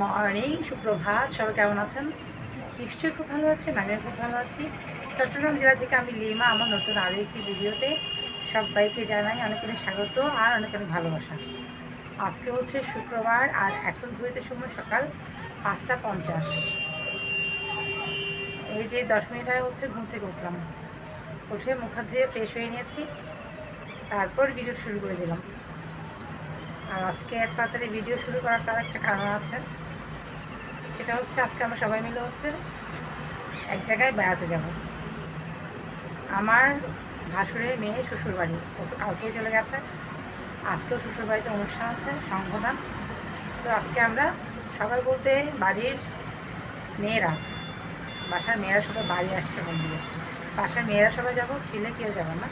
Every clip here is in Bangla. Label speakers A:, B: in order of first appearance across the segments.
A: মর্নিং সুপ্রভাত, সবাই কেমন আছেন? নিশ্চয়ই খুব ভালো আছেন, আমিও খুব ভালো আছি। চট্টগ্রাম জেলা থেকে আমি লিমা, আমার নতুন আরও একটি ভিডিওতে সবাইকে জানাই অনেক অনেক স্বাগত আর অনেক অনেক ভালোবাসা। আজকে হচ্ছে শুক্রবার আর এখন ঘুরিতে সময় সকাল পাঁচটা পঞ্চাশ। এই যে দশ মিনিট আগে হচ্ছে ঘুম থেকে উঠলাম। উঠে মুখ ধুয়ে ফ্রেশ হয়ে নিয়েছি। তারপর ভিডিও শুরু করে দিলাম। আর আজকে এত তাড়াতাড়ি ভিডিও শুরু করার তার একটা কারণ আছে। সেটা হচ্ছে আজকে আমরা সবাই মিলে হচ্ছে এক জায়গায় বেড়াতে যাব। আমার ভাসুরের মেয়ে শ্বশুর বাড়ি ও তো কালকেই চলে গেছে। আজকেও শ্বশুর বাড়িতে অনুষ্ঠান আছে সংঘদান তো আজকে আমরা সবাই বলতে বাড়ির মেয়েরা, বাসার মেয়েরা সবাই বাড়ি আসছে মন্দিরে বাসার মেয়েরা সবাই যাব, ছেলে কেউ যাবে না।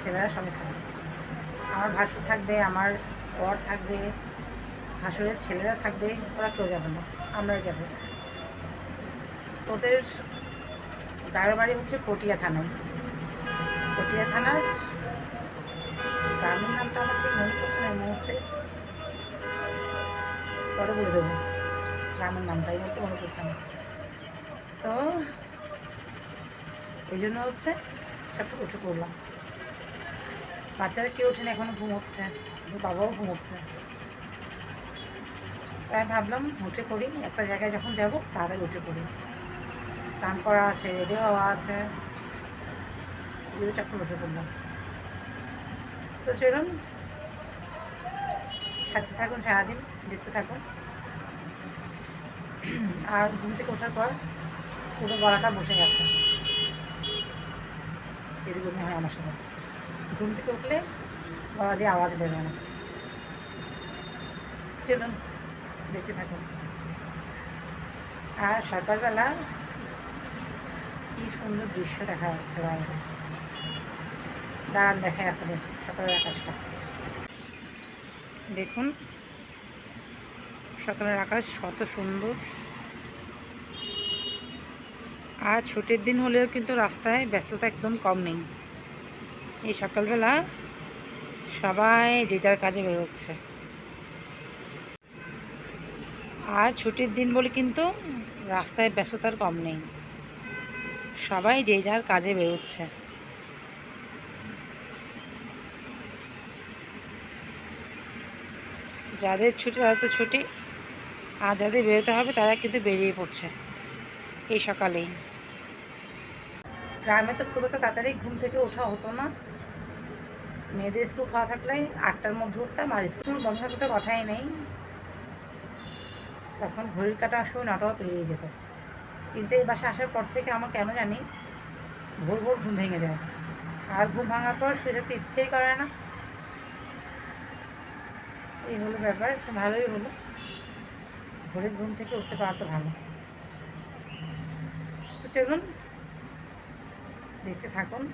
A: ছেলেরা সবাই থাকবে আমার ভাসুর থাকবে, আমার বর থাকবে ভাসুরের ছেলেরা থাকবে, ওরা কেউ যাবে না, আমরাই যাব। তোদের গায়ের বাড়ি হচ্ছে পটিয়া থানায় পটিয়া থানার গ্রামের নামটা আমার ঠিক মনে পড়ছে না মুহূর্তে। পরে বলে দেবো। গ্রামের নামটা এই মুহূর্তে মনে পড়ছে না। তো ওই জন্য হচ্ছে একটু উঠে পড়লাম। বাচ্চারা কেউ ওঠেনি, এখনও ঘুমোচ্ছে বাবাও ঘুমোচ্ছে তাই ভাবলাম উঠে পড়ি। একটা জায়গায় যখন যাব তাড়াতাড়ি উঠে পড়ি। স্নান করা আছে, রেডি হওয়া আছে। চারটে উঠে পড়লাম। তো চলুন, সাথে থাকুন, সারাদিন দেখতে থাকুন। আর ঘুম থেকে ওঠার পর পুরো গলাটা বসে গেছে। এরকম হয় আমার সাথে। ঘুম থেকে উঠলে গলা দিয়ে আওয়াজ বেরোয় না। চলুন। দেখতে থাকুন। আর সকালবেলা কি সুন্দর দৃশ্য দেখা যাচ্ছে বাইরে। দাঁড়ান দেখায় আপনাদের সকালের আকাশটা। দেখুন সকালের আকাশ কত সুন্দর। আর ছুটির দিন হলেও কিন্তু রাস্তায় ব্যস্ততা একদম কম নেই। এই সকালবেলা সবাই যে যার কাজে বেরোচ্ছে। আর ছুটির দিন বলে কিন্তু রাস্তায় ব্যস্ততার কম নেই। সবাই যে যার কাজে বেরোচ্ছে। যাদের ছুটি তাদের তো ছুটি, আর যাদের বেরোতে হবে তারা কিন্তু বেরিয়ে পড়ছে এই সকালেই। গ্রামে তো খুব একটা তাড়াতাড়ি ঘুম থেকে ওঠা হতো না। মেয়েদের স্কুল খাওয়া থাকলে আটটার মধ্যে উঠতাম, আর স্কুল বন্ধ থাকলে তো কথাই নেই। তখন ঘড়ির কাটার সময় নটাও পেরিয়ে যেত। কিন্তু এই বাসা আসার পর থেকে আমার কেন জানি ভোর ভোর ঘুম ভেঙে যায়। আর ঘুম ভাঙার পর যেতে ইচ্ছেই করে না। এই হলো ব্যাপার ভালোই হলো। ভোরের ঘুম থেকে উঠতে পারা তো ভালো। চলুন, দেখতে থাকুন।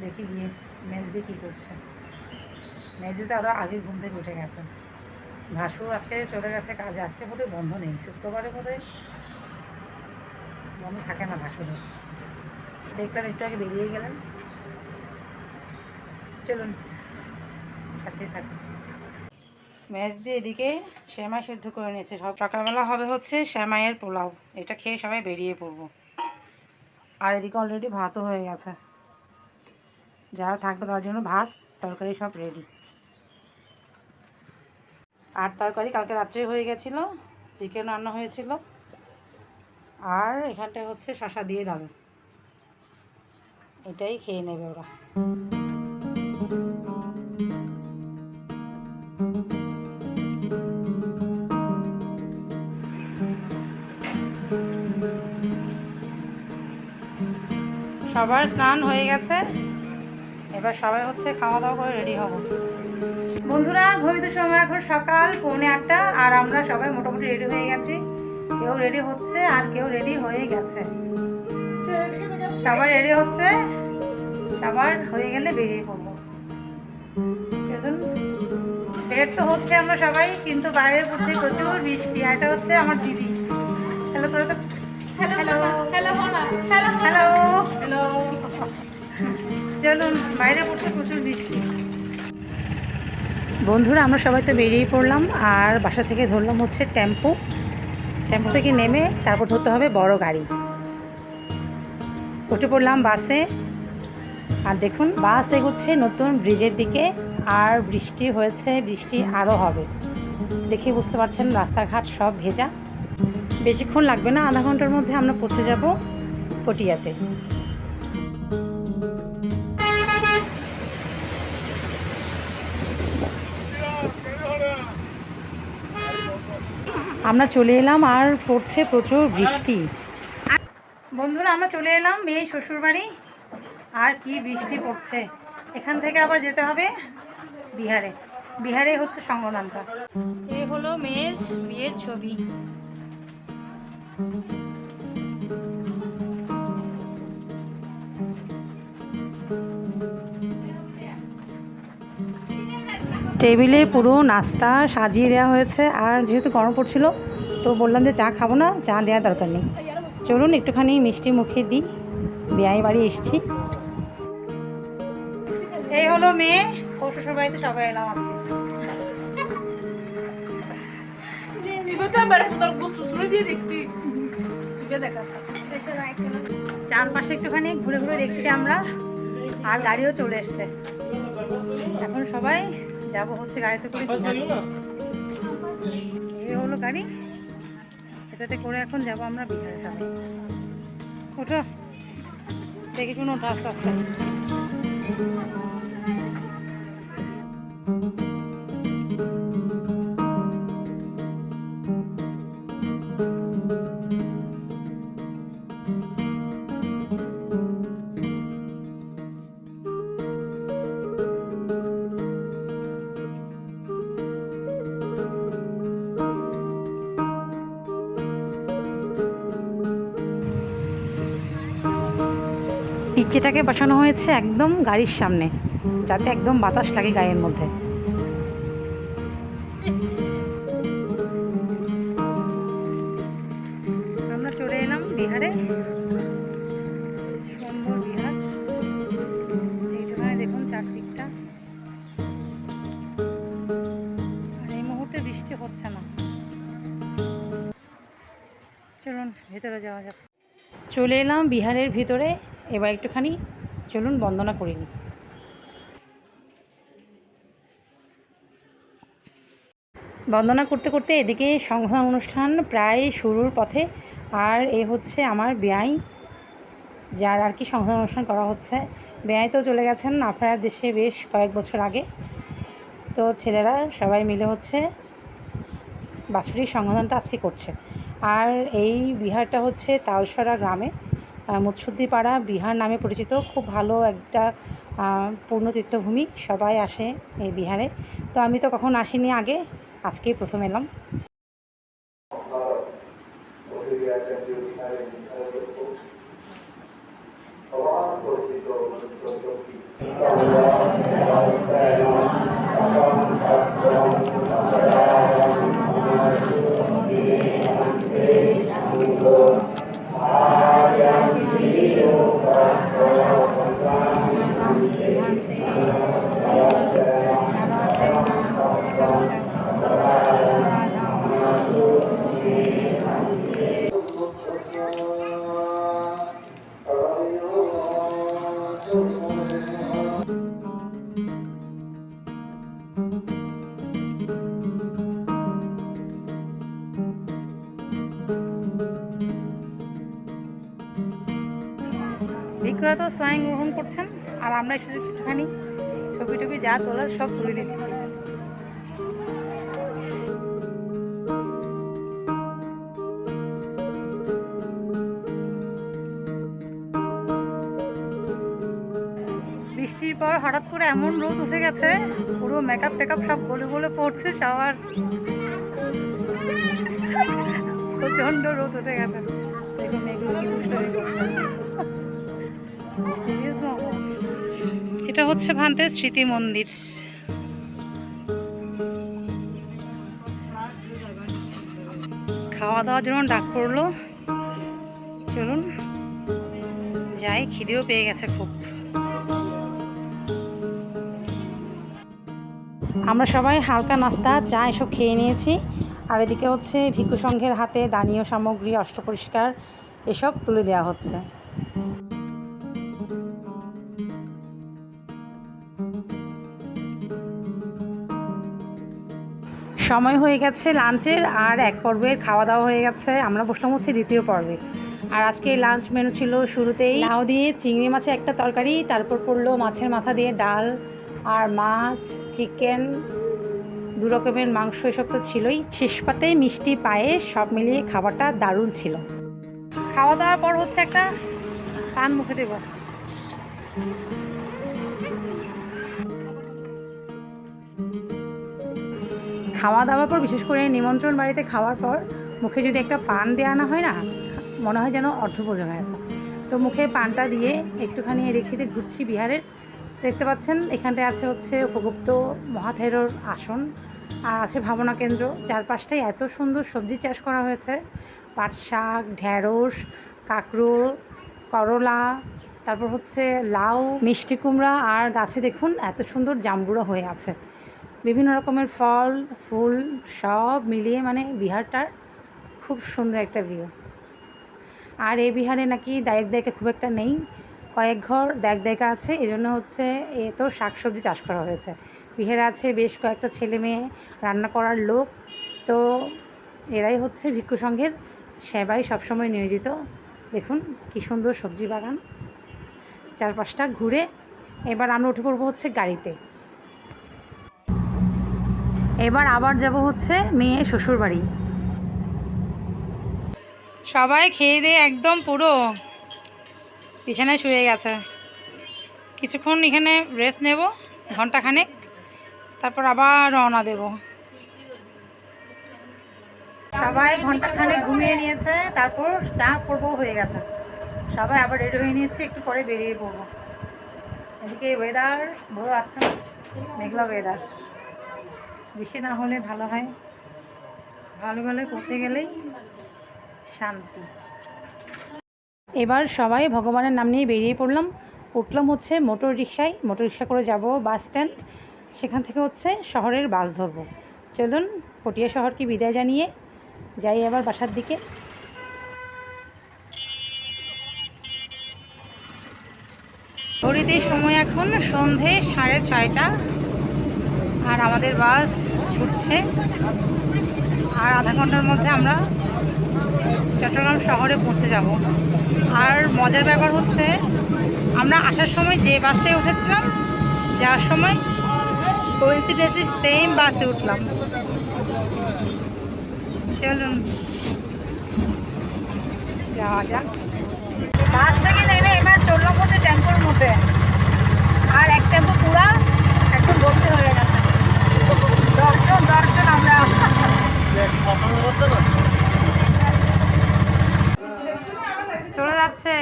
A: দেখি গিয়ে মেজদি কী করছে। মেজদি তো আরও আগে ঘুম থেকে উঠে গেছে। ভাসুর আজকে চলে গেছে কাজে। আজকে বোধহয় বন্ধ নেই। শুক্রবারে বোধহয় বন্ধ থাকে না ভাসুরের। দেখলাম একটু আগে বেরিয়ে গেলেন। চলুন সাথে থাকুন। ম্যাচ দিয়ে এদিকে শ্যামাই সেদ্ধ করে নিয়েছে। সব সকালবেলা হবে হচ্ছে শ্যামাইয়ের পোলাও। এটা খেয়ে সবাই বেরিয়ে পড়ব। আর এদিকে অলরেডি ভাতও হয়ে গেছে। যারা থাকবে তার জন্য ভাত, তরকারি সব রেডি আর তরকারি কালকে রাত্রে হয়ে গেছিল চিকেন রান্না হয়েছিল। আর এখানটা হচ্ছে শশা দিয়ে ডাল। এটাই খেয়ে নেবে ওরা। সবার স্নান হয়ে গেছে। এবার সবাই হচ্ছে খাওয়া দাওয়া করে রেডি হব। বন্ধুরা ঘড়িতে সময় এখন সকাল পৌনে আটটা আর আমরা সবাই মোটামুটি রেডি হয়ে গেছি। কেউ রেডি হচ্ছে আর কেউ রেডি হয়ে গেছে। সবাই রেডি হচ্ছে? সবার হয়ে গেলে বেরিয়ে পড়ব। বের তো হচ্ছে আমরা সবাই কিন্তু বাইরে পড়ছে প্রচুর বৃষ্টি আর এটা হচ্ছে আমার দিদি। হ্যালো করে তো হ্যালো হ্যালো হ্যালো হ্যালো চলুন বাইরে পড়ছে প্রচুর বৃষ্টি। বন্ধুরা, আমরা সবাই তো বেরিয়ে পড়লাম আর বাসা থেকে ধরলাম হচ্ছে টেম্পো। টেম্পো থেকে নেমে তারপর ধরতে হবে বড় গাড়ি। উঠে পড়লাম বাসে। আর দেখুন, বাস এগোচ্ছে নতুন ব্রিজের দিকে আর বৃষ্টি হয়েছে, বৃষ্টি আরও হবে। দেখে বুঝতে পারছেন, রাস্তাঘাট সব ভেজা। বেশিক্ষণ লাগবে না, আধা ঘণ্টার মধ্যে আমরা পৌঁছে যাব পটিয়াতে। আমরা চলে এলাম আর পড়ছে প্রচুর বৃষ্টি। বন্ধুরা, আমরা চলে এলাম মেয়ে শ্বশুরবাড়ি। আর কি বৃষ্টি পড়ছে? এখান থেকে আবার যেতে হবে বিহারে। বিহারে হচ্ছে সংগ্রামটা এ হলো মেয়ের বিয়ের ছবি। টেবিলে পুরো নাস্তা সাজিয়ে দেওয়া হয়েছে। আর যেহেতু গরম পড়ছিল তো বললাম যে চা খাব না চা দেওয়ার দরকার নেই। চলুন একটুখানি মিষ্টি মুখে দিই। বিয়ে বাড়ি এসেছি। এই হলো মেয়ে। শ্বশুর বাড়িতে সবাই এলাম আজকে। চারপাশে একটুখানি ঘুরে ঘুরে দেখছি আমরা। আর গাড়িও চলে এসছে। এখন সবাই যাব হচ্ছে গাড়িতে করে এ হলো গাড়ি। এটাতে করে এখন যাব আমরা বিহারে সবাই ওঠো। দেখে শুনো আস্তে আস্তে। পিচ্চিটাকে বসানো হয়েছে একদম গাড়ির সামনে, যাতে একদম বাতাস লাগে গায়ের মধ্যে। আমরা চলে এলাম বিহারে। দেখুন চারদিকটা। এই মুহূর্তে বৃষ্টি হচ্ছে না। চলুন, ভেতরে যাওয়া যাক। চলে এলাম বিহারের ভিতরে। এবার একটুখানি চলুন বন্দনা করে নিই। বন্দনা করতে করতে এদিকে সংখ্যা অনুষ্ঠান প্রায় শুরুর পথে আর এ হচ্ছে আমার বেয়াই যার আর কি সংখ্যা অনুষ্ঠান করা হচ্ছে। বেয়াই তো চলে গেছেন আপনার দেশে বেশ কয়েক বছর আগে। তো ছেলেরা সবাই মিলে হচ্ছে বাৎসরিক সংশোধনটা আজকে করছে। আর এই বিহারটা হচ্ছে তালসরা গ্রামে। মুৎসুদ্দিপাড়া বিহার নামে পরিচিত। খুব ভালো একটা পূর্ণ তীর্থভূমি। সবাই আসে এই বিহারে। তো আমি তো কখন আসিনি আগে, আজকেই প্রথম এলাম। বিক্রয় তো স্বয়ং গ্রহণ করছেন, আর আমরা শুধু একটুখানি ছবি টবি যা তোলার সব তুলে নিচ্ছি। বৃষ্টির পর হঠাৎ করে এমন রোদ উঠে গেছে, পুরো মেকআপ টেকআপ সব গলে গলে পড়ছে, সবার প্রচণ্ড রোদ উঠে গেছে। দেখুন, এগুলো ভান্তের স্মৃতি মন্দির। খাওয়া দাওয়ার জন্য ডাক পড়ল। চলুন, যাই, খিদেও পেয়ে গেছে খুব। আমরা সবাই হালকা নাস্তা, চা এসব খেয়ে নিয়েছি। আর এদিকে হচ্ছে ভিক্ষু সংঘের হাতে দানীয় সামগ্রী অষ্টপরিষ্কার এসব তুলে দেওয়া হচ্ছে। সময় হয়ে গেছে লাঞ্চের আর এক পর্বের খাওয়া দাওয়া হয়ে গেছে। আমরা বসলাম হচ্ছে দ্বিতীয় পর্বে। আর আজকে লাঞ্চ মেনু ছিল শুরুতেই লাউ দিয়ে চিংড়ি মাছের একটা তরকারি, তারপর পড়ল মাছের মাথা দিয়ে ডাল আর মাছ, চিকেন, দু রকমের মাংস, এসব তো ছিলই। শেষ পাতে মিষ্টি, পায়েস, সব মিলিয়ে খাবারটা দারুণ ছিল। খাওয়া দাওয়ার পর হচ্ছে একটা পান মুখে দেবো। খাওয়া দাওয়ার পর, বিশেষ করে নিমন্ত্রণ বাড়িতে খাওয়ার পর, মুখে যদি একটা পান দেওয়া না হয় না, মনে হয় যেন অর্ধভোজন হয়েছে তো মুখে পানটা দিয়ে একটুখানি রেখে ঘুরছি বিহারের। দেখতে পাচ্ছেন, এখানটায় আছে হচ্ছে উপগুপ্ত মহাথেরোর আসন, আর আছে ভাবনা কেন্দ্র। চারপাশটাই এত সুন্দর সবজি চাষ করা হয়েছে। পাট শাক, ঢ্যাঁড়স, কাঁকরোল, করলা, তারপর হচ্ছে লাউ, মিষ্টি কুমড়া, আর গাছে দেখুন, এত সুন্দর জাম্বুরা হয়ে আছে। বিভিন্ন রকমের ফল, ফুল সব মিলিয়ে মানে বিহারটার খুব সুন্দর একটা ভিউ আর এই বিহারে নাকি দায়ক দায়িকা খুব একটা নেই। কয়েক ঘর দায়ক দায়িকা আছে, এজন্য হচ্ছে এ তো শাকসবজি চাষ করা হয়েছে। বিহারে আছে বেশ কয়েকটা ছেলে মেয়ে, রান্না করার লোক। তো এরাই হচ্ছে ভিক্ষু সংঘের সেবায় সবসময় নিয়োজিত। দেখুন কি সুন্দর সবজি বাগান। চারপাশটা ঘুরে এবার আমরা উঠে পড়ব হচ্ছে গাড়িতে। এবার আবার যাব হচ্ছে মেয়ে শ্বশুর বাড়ি সবাই খেয়ে দিয়ে একদম পুরো বিছানায় শুয়ে গেছে। কিছুক্ষণ এখানে রেস্ট নেব ঘন্টাখানেক তারপর আবার রওনা দেব। সবাই ঘন্টাখানেক ঘুমিয়ে নিয়েছে তারপর চা করব হয়ে গেছে। সবাই আবার রেডি হয়ে নিয়েছে একটু পরে বেরিয়ে পড়ব। এদিকে ওয়েদার ভালো আছে মেঘলা ওয়েদার বেশি না হলে ভালো হয়। ভালো ভালো পৌঁছে গেলেই শান্তি। এবার সবাই ভগবানের নাম নিয়ে বেরিয়ে পড়লাম। উঠলাম হচ্ছে মোটর রিক্সায় মোটর রিক্সা করে যাব বাস স্ট্যান্ড। সেখান থেকে হচ্ছে শহরের বাস ধরবো। চলুন, পটিয়া শহরকে বিদায় জানিয়ে যাই আবার বাসার দিকে। ঘড়িতে সময় এখন সন্ধে সাড়ে ছয়টা। আর আমাদের বাস ছুটছে। আর আধা ঘণ্টার মধ্যে আমরা চট্টগ্রাম শহরে পৌঁছে যাব। আর মজার ব্যাপার হচ্ছে, আমরা আসার সময় যে বাসে উঠেছিলাম, যাওয়ার সময় কোইন্সিডেন্সলি সেম বাসে উঠলাম। চলুন, যাওয়া যাক। বাস থেকে নেমে এবার চললাম হচ্ছে টেম্পোর মধ্যে। আর এক টেম্পো পুরা একদম ভর্তি হয়ে গেছে। চলে যাচ্ছে।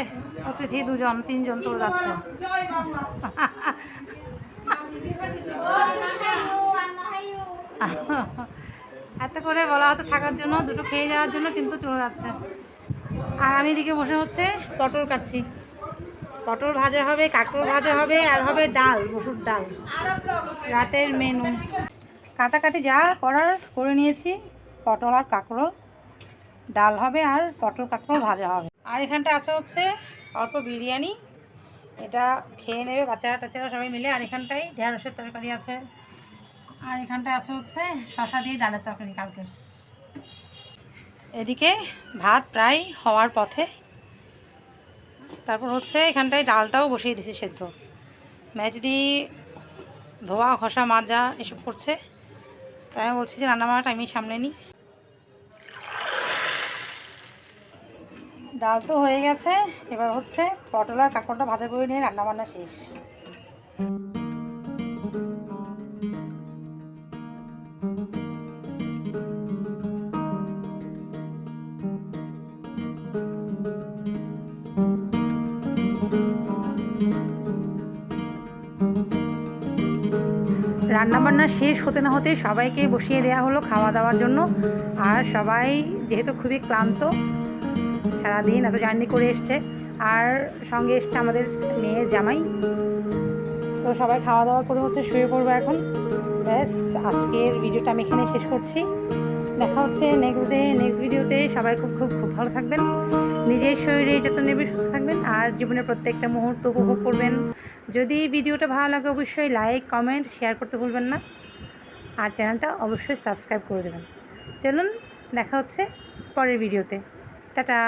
A: অতিথি দুজন, তিনজন চলে যাচ্ছে। এত করে বলা হচ্ছে থাকার জন্য, দুটো খেয়ে যাওয়ার জন্য, কিন্তু চলে যাচ্ছে। আর আমি এদিকে বসে হচ্ছে পটল কাটছি। পটল ভাজা হবে, কাঁকড় ভাজা হবে, আর হবে ডাল, মসুর ডাল। রাতের মেনু কাটাকাটি যা করার করে নিয়েছি, পটল আর কাঁকড়ো। ডাল হবে আর পটল কাঁকড়ো ভাজা হবে। আর এখানটা আছে হচ্ছে অল্প বিরিয়ানি। এটা খেয়ে নেবে বাচ্চারা টাচ্চারা সবাই মিলে। আর এখানটায় ঢেঁড়সের তরকারি আছে। আর এখানটায় আছে হচ্ছে শশা দিয়ে ডালের তরকারি কালকে এদিকে ভাত প্রায় হওয়ার পথে। তারপর হচ্ছে এখানটায় ডালটাও বসিয়ে দিছি সেদ্ধ। ম্যাচ দিয়ে ধোয়া, ঘষা, মাজা এসব করছে। তাই আমি বলছি যে রান্না বান্নাটা আমি সামনে নিই। ডাল তো হয়ে গেছে, এবার হচ্ছে পটল আর কাঁকড়টা ভাজা করে নিয়ে রান্না বান্না শেষ। রান্নাবান্না শেষ হতে না হতে সবাইকে বসিয়ে দেয়া হলো খাওয়া দাওয়ার জন্য। আর সবাই যেহেতু খুবই ক্লান্ত, সারাদিন এত জার্নি করে এসছে। আর সঙ্গে এসছে আমাদের মেয়ে জামাই। তো সবাই খাওয়া দাওয়া করে হচ্ছে শুয়ে পড়ব এখন। ব্যাস, আজকের ভিডিওটা আমি এখানে শেষ করছি। দেখা হচ্ছে নেক্সট ডে নেক্সট ভিডিওতে সবাই খুব খুব খুব ভালো থাকবেন। নিজের শরীরে যত্ন নেবে সুস্থ থাকবেন, আর জীবনের প্রত্যেকটা মুহূর্ত উপভোগ করবেন। যদি ভিডিওটা ভালো লাগে, অবশ্যই লাইক কমেন্ট শেয়ার করতে ভুলবেন না। আর চ্যানেলটা অবশ্যই সাবস্ক্রাইব করে দেবেন। চলুন, দেখা হচ্ছে পরের ভিডিওতে টাটা!